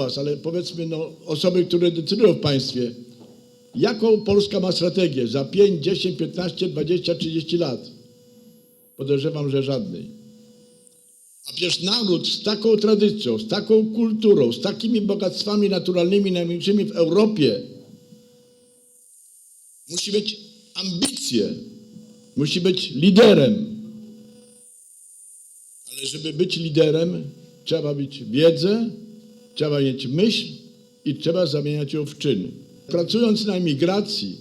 Was, ale powiedzmy no, osoby, które decydują w państwie, jaką Polska ma strategię za 5, 10, 15, 20, 30 lat? Podejrzewam, że żadnej. A przecież naród z taką tradycją, z taką kulturą, z takimi bogactwami naturalnymi największymi w Europie musi mieć ambicje, musi być liderem. Ale żeby być liderem, trzeba mieć wiedzę, trzeba mieć myśl i trzeba zamieniać ją w czyn. Pracując na emigracji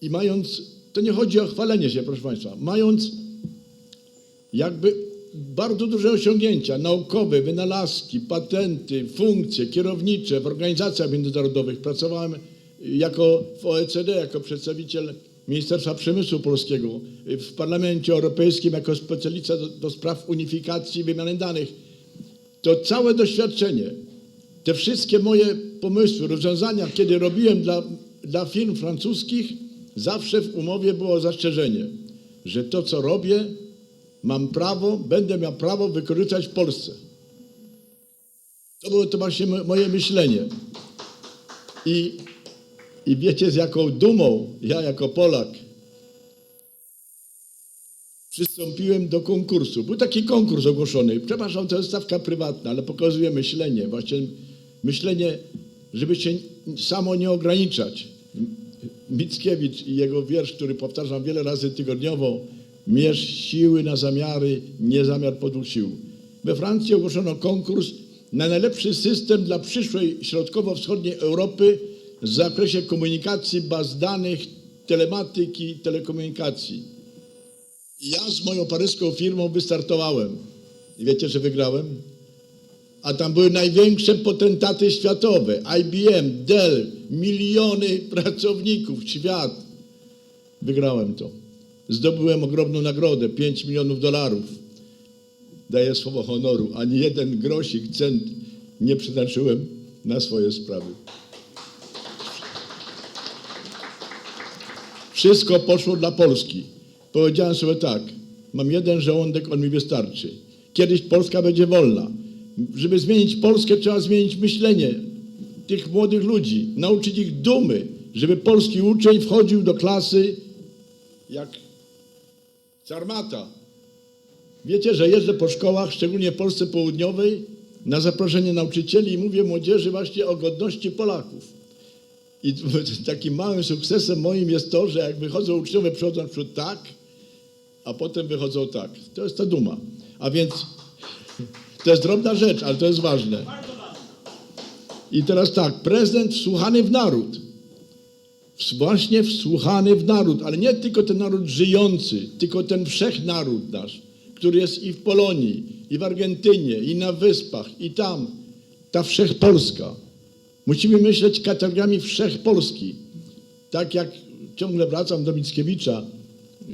i mając, to nie chodzi o chwalenie się, proszę Państwa, mając jakby bardzo duże osiągnięcia naukowe, wynalazki, patenty, funkcje kierownicze w organizacjach międzynarodowych. Pracowałem jako w OECD, jako przedstawiciel Ministerstwa Przemysłu Polskiego, w Parlamencie Europejskim jako specjalista do, do spraw unifikacji i wymiany danych. To całe doświadczenie, te wszystkie moje pomysły, rozwiązania, kiedy robiłem dla, dla firm francuskich, zawsze w umowie było zastrzeżenie, że to, co robię, mam prawo, będę miał prawo wykorzystać w Polsce. To było to właśnie mo- moje myślenie. I, I wiecie, z jaką dumą ja jako Polak przystąpiłem do konkursu. Był taki konkurs ogłoszony. Przepraszam, to jest stawka prywatna, ale pokazuje myślenie. Właśnie myślenie, żeby się samo nie ograniczać. Mickiewicz i jego wiersz, który powtarzam wiele razy tygodniowo, mierz siły na zamiary, nie zamiar podług sił. We Francji ogłoszono konkurs na najlepszy system dla przyszłej środkowo-wschodniej Europy w zakresie komunikacji, baz danych, telematyki, telekomunikacji. Ja z moją paryską firmą wystartowałem. I wiecie, że wygrałem? A tam były największe potentaty światowe. IBM, Dell, miliony pracowników, świat. Wygrałem to. Zdobyłem ogromną nagrodę, 5 milionów dolarów. Daję słowo honoru. Ani jeden grosik, cent nie przeznaczyłem na swoje sprawy. Wszystko poszło dla Polski. Powiedziałem sobie tak, mam jeden żołądek, on mi wystarczy. Kiedyś Polska będzie wolna. Żeby zmienić Polskę, trzeba zmienić myślenie tych młodych ludzi, nauczyć ich dumy, żeby polski uczeń wchodził do klasy jak Sarmata. Wiecie, że jeżdżę po szkołach, szczególnie w Polsce Południowej, na zaproszenie nauczycieli i mówię młodzieży właśnie o godności Polaków. I takim małym sukcesem moim jest to, że jak wychodzą uczniowie, przychodzą przód tak, a potem wychodzą tak. To jest ta duma. A więc to jest drobna rzecz, ale to jest ważne. I teraz tak, prezydent wsłuchany w naród. Właśnie wsłuchany w naród, ale nie tylko ten naród żyjący, tylko ten wszechnaród nasz, który jest i w Polonii, i w Argentynie, i na Wyspach, i tam. Ta wszechpolska. Musimy myśleć kategoriami wszechpolski. Tak jak ciągle wracam do Mickiewicza,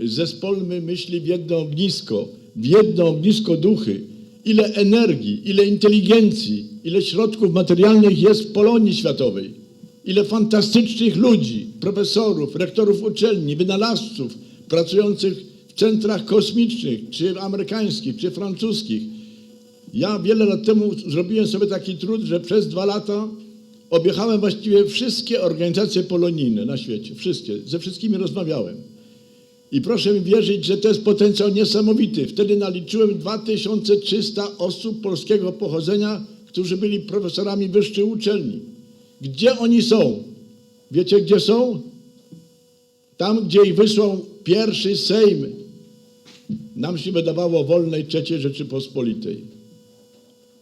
zespolmy myśli w jedno ognisko, w jedno ognisko duchy. Ile energii, ile inteligencji, ile środków materialnych jest w Polonii światowej. Ile fantastycznych ludzi, profesorów, rektorów uczelni, wynalazców pracujących w centrach kosmicznych, czy amerykańskich, czy francuskich. Ja wiele lat temu zrobiłem sobie taki trud, że przez dwa lata objechałem właściwie wszystkie organizacje polonijne na świecie. Wszystkie. Ze wszystkimi rozmawiałem. I proszę mi wierzyć, że to jest potencjał niesamowity. Wtedy naliczyłem 2300 osób polskiego pochodzenia, którzy byli profesorami wyższych uczelni. Gdzie oni są? Wiecie, gdzie są? Tam, gdzie ich wysłał pierwszy Sejm. Nam się wydawało wolnej III Rzeczypospolitej.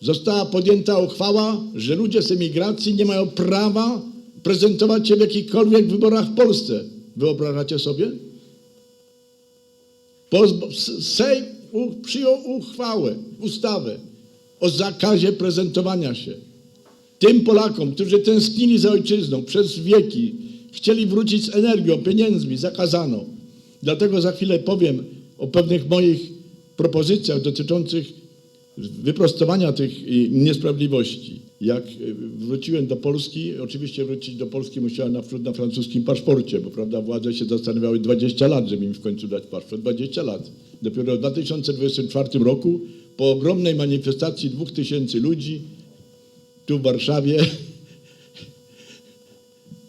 Została podjęta uchwała, że ludzie z emigracji nie mają prawa prezentować się w jakichkolwiek wyborach w Polsce. Wyobrażacie sobie? Sejm przyjął uchwałę, ustawę o zakazie prezentowania się. Tym Polakom, którzy tęsknili za ojczyzną przez wieki, chcieli wrócić z energią, pieniędzmi, zakazano. Dlatego za chwilę powiem o pewnych moich propozycjach dotyczących wyprostowania tych y, niesprawiedliwości. Jak y, wróciłem do Polski, oczywiście wrócić do Polski musiałem na, na francuskim paszporcie, bo prawda, władze się zastanawiały 20 lat, żeby mi w końcu dać paszport. 20 lat. Dopiero w 2024 roku po ogromnej manifestacji dwóch tysięcy ludzi tu w Warszawie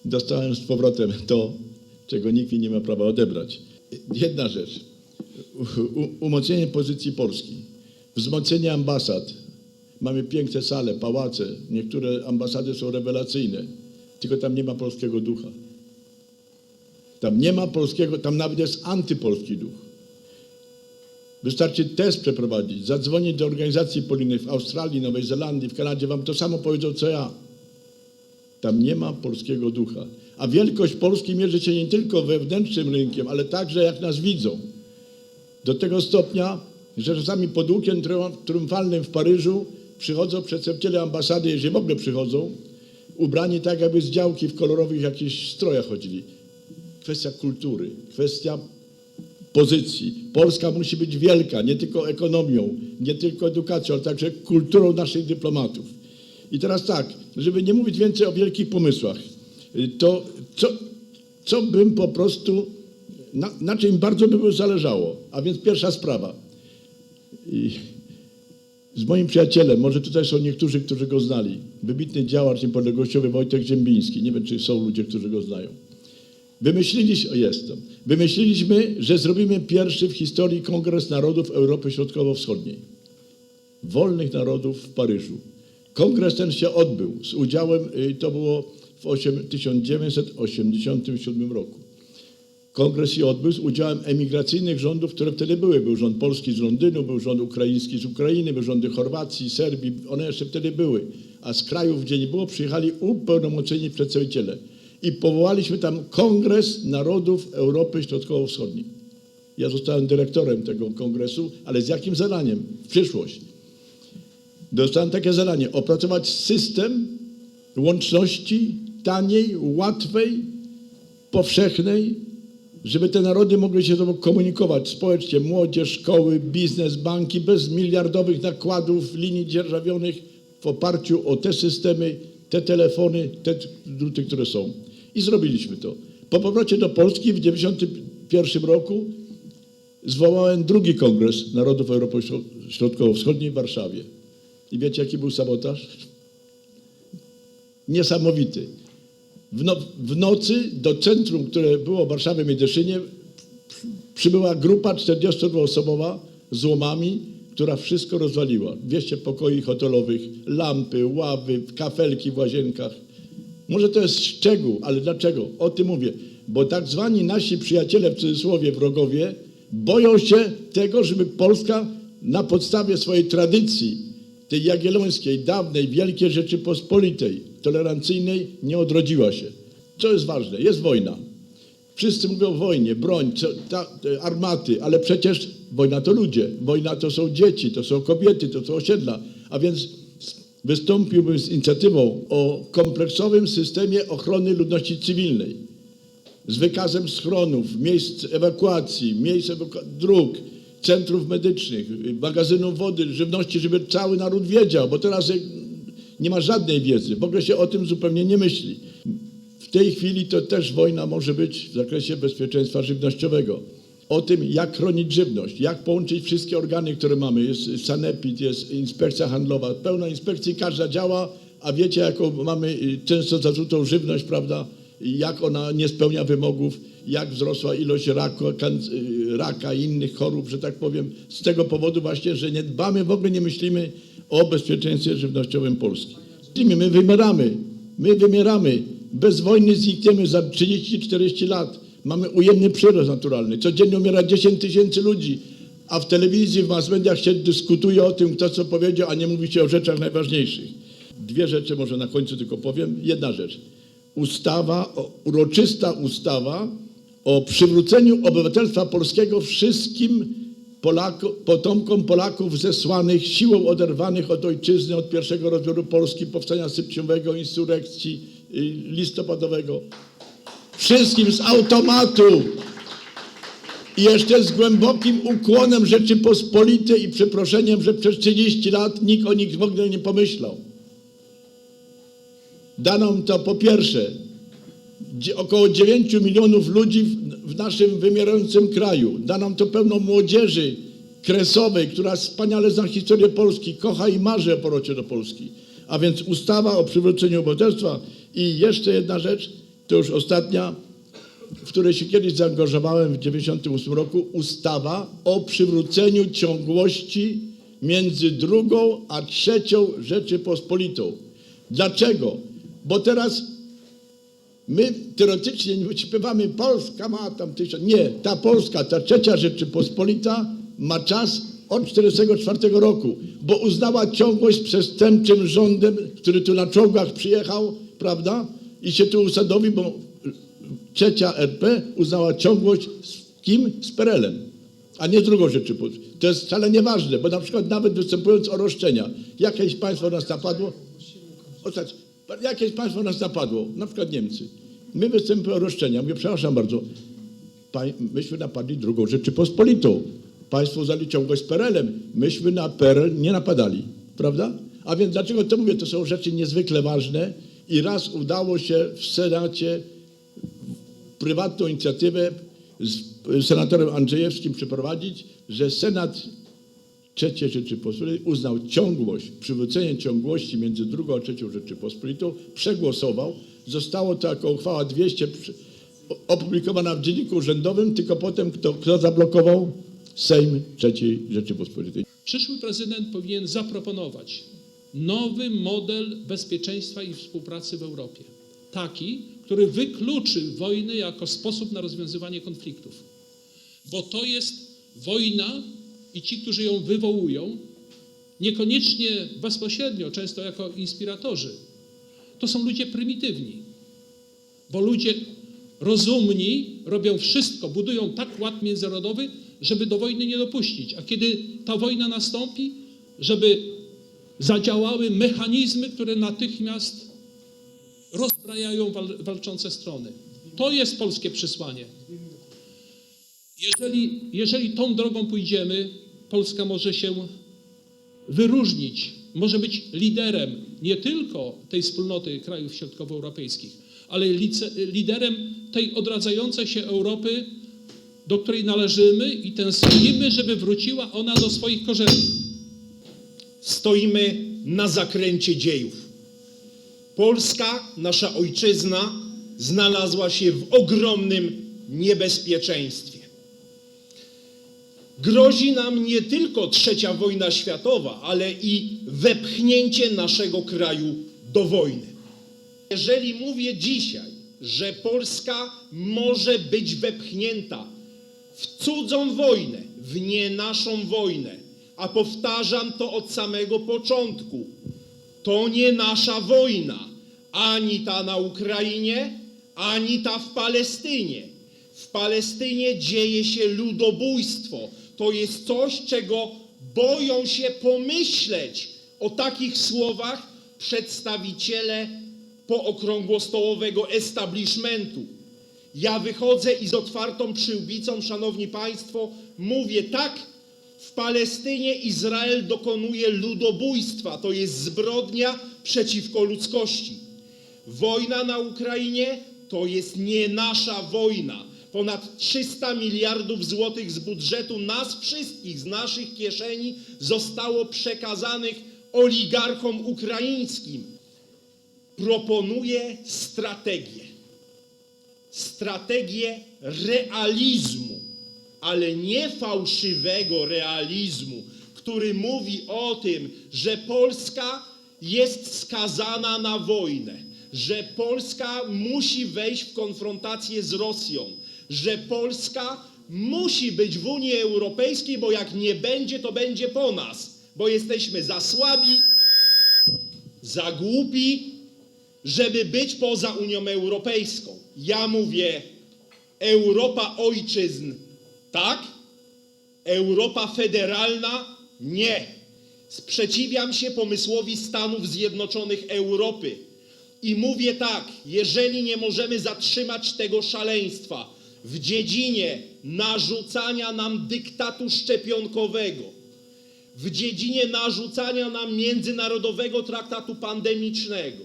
dostałem z powrotem to, czego nikt mi nie ma prawa odebrać. Jedna rzecz. U, umocnienie pozycji Polski, wzmocnienie ambasad. Mamy piękne sale, pałace. Niektóre ambasady są rewelacyjne, tylko tam nie ma polskiego ducha. Tam nie ma polskiego, tam nawet jest antypolski duch. Wystarczy test przeprowadzić, zadzwonić do organizacji politycznych w Australii, Nowej Zelandii, w Kanadzie, wam to samo powiedzą co ja. Tam nie ma polskiego ducha. A wielkość Polski mierzy się nie tylko wewnętrznym rynkiem, ale także jak nas widzą. Do tego stopnia, że czasami pod łukiem triumf- triumfalnym w Paryżu przychodzą przedstawiciele ambasady, jeżeli w ogóle przychodzą, ubrani tak, jakby z działki w kolorowych jakichś strojach chodzili. Kwestia kultury, kwestia pozycji. Polska musi być wielka, nie tylko ekonomią, nie tylko edukacją, ale także kulturą naszych dyplomatów. I teraz tak, żeby nie mówić więcej o wielkich pomysłach, to co, co bym po prostu, na, na czym bardzo by zależało? A więc pierwsza sprawa. I z moim przyjacielem, może tutaj są niektórzy, którzy go znali, wybitny działacz niepodległościowy Wojtek Ziembiński, nie wiem, czy są ludzie, którzy go znają. Wymyśliliśmy, o jest to, wymyśliliśmy, że zrobimy pierwszy w historii Kongres Narodów Europy Środkowo-Wschodniej. Wolnych Narodów w Paryżu. Kongres ten się odbył z udziałem, y, to było w osiem- 1987 roku. Kongres się odbył z udziałem emigracyjnych rządów, które wtedy były. Był rząd polski z Londynu, był rząd ukraiński z Ukrainy, były rządy Chorwacji, Serbii, one jeszcze wtedy były. A z krajów, gdzie nie było, przyjechali upełnomocnieni przedstawiciele. I powołaliśmy tam Kongres Narodów Europy Środkowo-Wschodniej. Ja zostałem dyrektorem tego kongresu, ale z jakim zadaniem? W przyszłość. Dostałem takie zadanie, opracować system łączności taniej, łatwej, powszechnej, żeby te narody mogły się ze sobą komunikować społecznie, młodzież, szkoły, biznes, banki, bez miliardowych nakładów, linii dzierżawionych, w oparciu o te systemy, te telefony, te druty, które są. I zrobiliśmy to. Po powrocie do Polski w 1991 roku zwołałem drugi kongres Narodów Europy Środkowo-Wschodniej w Warszawie. I wiecie, jaki był sabotaż? Niesamowity. W, no, w nocy do centrum, które było w Warszawie Miedyszynie, przybyła grupa 42-osobowa z łomami, która wszystko rozwaliła. 200 pokoi hotelowych, lampy, ławy, kafelki w łazienkach. Może to jest szczegół, ale dlaczego? O tym mówię. Bo tak zwani nasi przyjaciele, w cudzysłowie wrogowie, boją się tego, żeby Polska na podstawie swojej tradycji, tej jagiellońskiej, dawnej, wielkiej Rzeczypospolitej, tolerancyjnej, nie odrodziła się. Co jest ważne? Jest wojna. Wszyscy mówią o wojnie, broń, co, ta, armaty, ale przecież wojna to ludzie, wojna to są dzieci, to są kobiety, to są osiedla. A więc wystąpiłbym z inicjatywą o kompleksowym systemie ochrony ludności cywilnej z wykazem schronów, miejsc ewakuacji, miejsc ewaku- dróg, centrów medycznych, magazynów wody, żywności, żeby cały naród wiedział, bo teraz nie ma żadnej wiedzy, w ogóle się o tym zupełnie nie myśli. W tej chwili to też wojna może być w zakresie bezpieczeństwa żywnościowego. O tym, jak chronić żywność, jak połączyć wszystkie organy, które mamy. Jest sanepid, jest inspekcja handlowa, pełno inspekcji, każda działa, a wiecie, jaką mamy często zarzutą żywność, prawda? Jak ona nie spełnia wymogów, jak wzrosła ilość raku, raka i innych chorób, że tak powiem, z tego powodu właśnie, że nie dbamy, w ogóle nie myślimy o bezpieczeństwie żywnościowym Polski. My wymieramy, my wymieramy. Bez wojny znikniemy za 30-40 lat. Mamy ujemny przyrost naturalny. Codziennie umiera 10 tysięcy ludzi, a w telewizji, w mass mediach się dyskutuje o tym, kto co powiedział, a nie mówi się o rzeczach najważniejszych. Dwie rzeczy może na końcu tylko powiem. Jedna rzecz. Ustawa, uroczysta ustawa o przywróceniu obywatelstwa polskiego wszystkim Polako, potomkom Polaków zesłanych siłą oderwanych od ojczyzny od pierwszego rozbioru Polski, powstania styczniowego, insurekcji y, listopadowego. Wszystkim z automatu. I jeszcze z głębokim ukłonem Rzeczypospolitej i przeproszeniem, że przez 30 lat nikt o nich w ogóle nie pomyślał. Nam to po pierwsze około 9 milionów ludzi w, w naszym wymierającym kraju. Da nam to pełno młodzieży, Kresowej, która wspaniale zna historię Polski, kocha i marzy o powrocie do Polski. A więc ustawa o przywróceniu obywatelstwa i jeszcze jedna rzecz, to już ostatnia, w której się kiedyś zaangażowałem w 1998 roku, ustawa o przywróceniu ciągłości między drugą a trzecią Rzeczypospolitą. Dlaczego? Bo teraz my teoretycznie nie śpiewamy Polska ma tam tysiąc. Nie, ta Polska, ta trzecia Rzeczypospolita ma czas od 1944 roku, bo uznała ciągłość przestępczym rządem, który tu na czołgach przyjechał, prawda? I się tu usadowi, bo trzecia RP uznała ciągłość z kim? Z PRL-em, a nie z drugą Rzeczypospolitą. To jest wcale nieważne, bo na przykład nawet występując o roszczenia, jakieś państwo nas napadło, Ostać, jakieś państwo nas napadło, na przykład Niemcy. My występujemy o roszczenia. Mówię, przepraszam bardzo, myśmy napadli drugą Rzeczypospolitą. Państwo uznali ciągłość z PRL-em. Myśmy na PRL nie napadali, prawda? A więc dlaczego to mówię? To są rzeczy niezwykle ważne i raz udało się w Senacie prywatną inicjatywę z senatorem Andrzejewskim przeprowadzić, że Senat III Rzeczypospolitej uznał ciągłość, przywrócenie ciągłości między drugą a trzecią Rzeczypospolitą, przegłosował. Zostało to jako uchwała 200 przy- opublikowana w Dzienniku Urzędowym, tylko potem kto, kto zablokował? Sejm III Rzeczypospolitej. Przyszły prezydent powinien zaproponować nowy model bezpieczeństwa i współpracy w Europie. Taki, który wykluczy wojnę jako sposób na rozwiązywanie konfliktów. Bo to jest wojna i ci, którzy ją wywołują, niekoniecznie bezpośrednio, często jako inspiratorzy, to są ludzie prymitywni. Bo ludzie rozumni robią wszystko, budują tak ład międzynarodowy, żeby do wojny nie dopuścić. A kiedy ta wojna nastąpi, żeby zadziałały mechanizmy, które natychmiast rozbrajają wal, walczące strony. To jest polskie przesłanie. Jeżeli, jeżeli tą drogą pójdziemy, Polska może się wyróżnić, może być liderem nie tylko tej wspólnoty krajów środkowoeuropejskich, ale liderem tej odradzającej się Europy, do której należymy i tęsknimy, żeby wróciła ona do swoich korzeni. Stoimy na zakręcie dziejów. Polska, nasza ojczyzna, znalazła się w ogromnym niebezpieczeństwie. Grozi nam nie tylko trzecia wojna światowa, ale i wepchnięcie naszego kraju do wojny. Jeżeli mówię dzisiaj, że Polska może być wepchnięta w cudzą wojnę, w nie naszą wojnę, a powtarzam to od samego początku, to nie nasza wojna, ani ta na Ukrainie, ani ta w Palestynie. W Palestynie dzieje się ludobójstwo. To jest coś, czego boją się pomyśleć o takich słowach przedstawiciele pookrągłostołowego establishmentu. Ja wychodzę i z otwartą przyłbicą, szanowni państwo, mówię tak, w Palestynie Izrael dokonuje ludobójstwa. To jest zbrodnia przeciwko ludzkości. Wojna na Ukrainie to jest nie nasza wojna. Ponad 300 miliardów złotych z budżetu nas wszystkich, z naszych kieszeni zostało przekazanych oligarchom ukraińskim. Proponuję strategię strategię realizmu, ale nie fałszywego realizmu, który mówi o tym, że Polska jest skazana na wojnę, że Polska musi wejść w konfrontację z Rosją, że Polska musi być w Unii Europejskiej, bo jak nie będzie, to będzie po nas, bo jesteśmy za słabi, za głupi, żeby być poza Unią Europejską. Ja mówię, Europa ojczyzn tak, Europa federalna nie. Sprzeciwiam się pomysłowi Stanów Zjednoczonych Europy. I mówię tak, jeżeli nie możemy zatrzymać tego szaleństwa w dziedzinie narzucania nam dyktatu szczepionkowego, w dziedzinie narzucania nam międzynarodowego traktatu pandemicznego,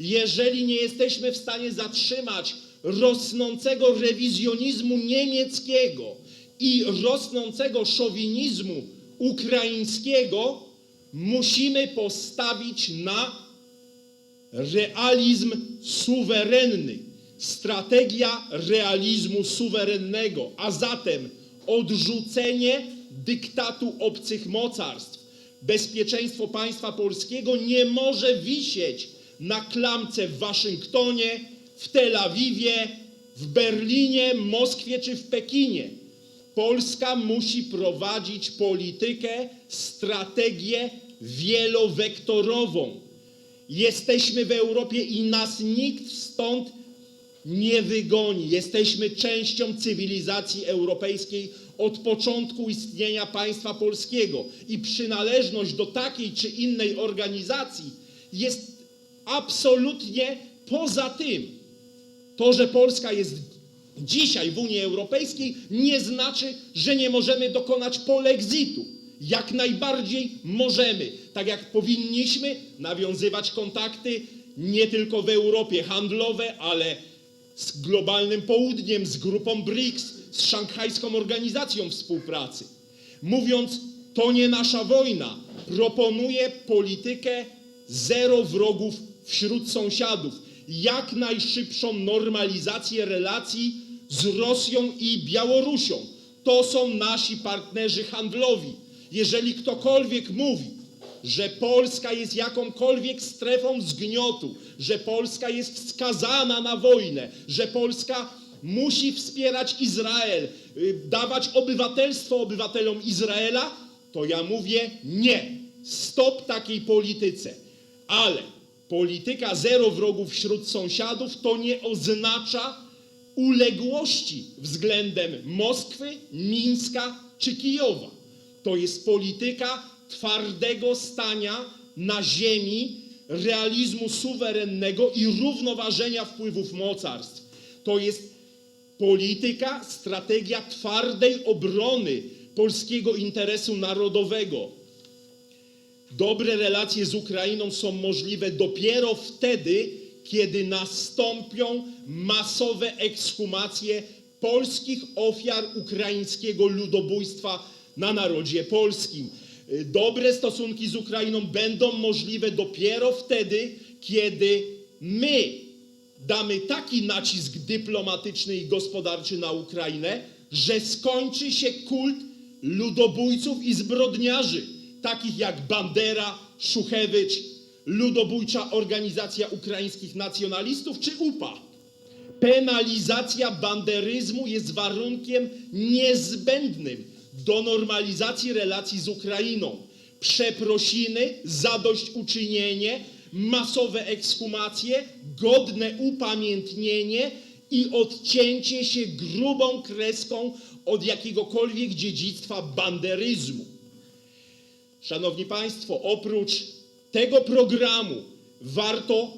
jeżeli nie jesteśmy w stanie zatrzymać rosnącego rewizjonizmu niemieckiego i rosnącego szowinizmu ukraińskiego musimy postawić na realizm suwerenny. Strategia realizmu suwerennego, a zatem odrzucenie dyktatu obcych mocarstw. Bezpieczeństwo państwa polskiego nie może wisieć na klamce w Waszyngtonie, w Tel Awiwie, w Berlinie, Moskwie czy w Pekinie. Polska musi prowadzić politykę, strategię wielowektorową. Jesteśmy w Europie i nas nikt stąd nie wygoni. Jesteśmy częścią cywilizacji europejskiej od początku istnienia państwa polskiego i przynależność do takiej czy innej organizacji jest absolutnie poza tym. To, że Polska jest dzisiaj w Unii Europejskiej, nie znaczy, że nie możemy dokonać polexitu. Jak najbardziej możemy, tak jak powinniśmy nawiązywać kontakty nie tylko w Europie handlowe, ale z globalnym południem, z grupą BRICS, z szanghajską organizacją współpracy. Mówiąc, to nie nasza wojna, proponuję politykę zero wrogów wśród sąsiadów, jak najszybszą normalizację relacji z Rosją i Białorusią. To są nasi partnerzy handlowi. Jeżeli ktokolwiek mówi, że Polska jest jakąkolwiek strefą zgniotu, że Polska jest skazana na wojnę, że Polska musi wspierać Izrael, y, dawać obywatelstwo obywatelom Izraela, to ja mówię nie. Stop takiej polityce. Ale polityka zero wrogów wśród sąsiadów to nie oznacza uległości względem Moskwy, Mińska czy Kijowa. To jest polityka twardego stania na ziemi, realizmu suwerennego i równoważenia wpływów mocarstw. To jest polityka, strategia twardej obrony polskiego interesu narodowego. Dobre relacje z Ukrainą są możliwe dopiero wtedy, kiedy nastąpią masowe ekshumacje polskich ofiar ukraińskiego ludobójstwa na narodzie polskim. Y, Dobre stosunki z Ukrainą będą możliwe dopiero wtedy, kiedy my damy taki nacisk dyplomatyczny i gospodarczy na Ukrainę, że skończy się kult ludobójców i zbrodniarzy, takich jak Bandera, Szuchewicz, ludobójcza organizacja ukraińskich nacjonalistów czy UPA. Penalizacja banderyzmu jest warunkiem niezbędnym do normalizacji relacji z Ukrainą. Przeprosiny, zadośćuczynienie, masowe ekshumacje, godne upamiętnienie i odcięcie się grubą kreską od jakiegokolwiek dziedzictwa banderyzmu. Szanowni Państwo, oprócz tego programu warto,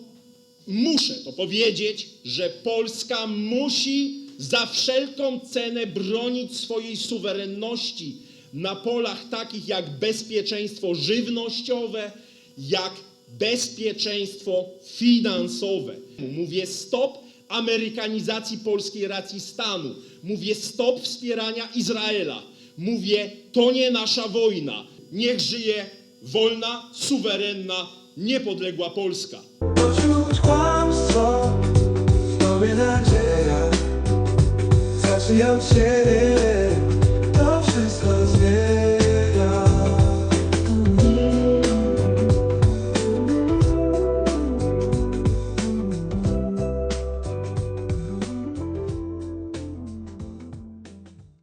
muszę to powiedzieć, że Polska musi za wszelką cenę bronić swojej suwerenności na polach takich jak bezpieczeństwo żywnościowe, jak bezpieczeństwo finansowe. Mówię stop amerykanizacji polskiej racji stanu. Mówię stop wspierania Izraela. Mówię, to nie nasza wojna. Niech żyje wolna, suwerenna, niepodległa Polska. Poczuć kłamstwo, tobie Just the ocean